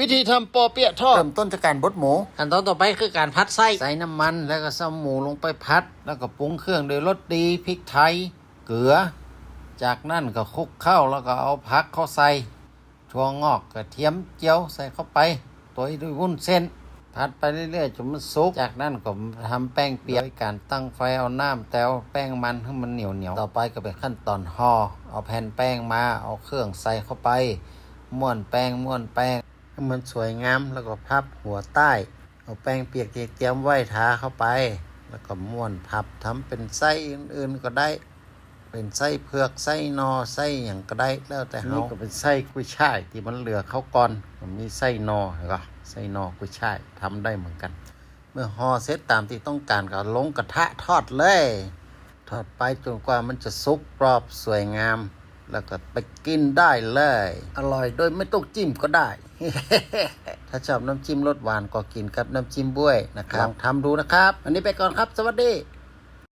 วิธีทำปอเปี๊ยะทอด เริ่มต้นจากการบดหมู ขั้นตอนต่อไปคือการพัดไส้ ใส่น้ำมันแล้วก็ใส่หมูลงไปพัด แล้วก็ปรุงเครื่องด้วยรสดีพริกไทย เกลือ จากนั้นก็คลุกเข้าแล้วก็เอาผักเข้าใส่ถั่วงอกกระเทียมเจียวใส่เข้าไปตัวด้วยวุ้นเส้นพัดไปเรื่อยๆจนมันสุก จากนั้นก็ทำแป้งเปียกด้วยการตั้งไฟเอาน้ำแต้วแป้งมันให้มันเหนียวเหนียวๆต่อไปก็เป็นขั้นตอนห่อเอาแผ่นแป้งมาเอาเครื่องใส่เข้าไป ม้วนแป้งม้วนแป้ง ให้มันสวยงามแล้วก็พับหัวใต้ เอาแป้งเปียกที่เตรียมไว้ทาเข้าไป แล้วก็ม้วนพับทำเป็นไส้อื่นๆก็ได้ เป็นไส้เผือกไส้นอไส้อย่างก็ได้แล้วแต่เฮาก็เป็นไส้กุ้ยช่ายที่มันเหลือเข้าก่อนมีไส้นอเห็ไส้นอกุ้ยช่ายทำได้เหมือนกัน เมื่อห่อเสร็จตามที่ต้องการก็ลงกระทะทอดเลย ทอดไปจนกว่ามันจะสุกกรอบสวยงาม แล้วก็ไปกินได้เลย อร่อยโดยไม่ต้องจิ้มก็ได้ ถ้าชอบน้ำจิ้มรสหวานก็กินกับน้ำจิ้มบ้วยนะครับลองทำดูนะครับ วันนี้ไปก่อนครับ สวัสดี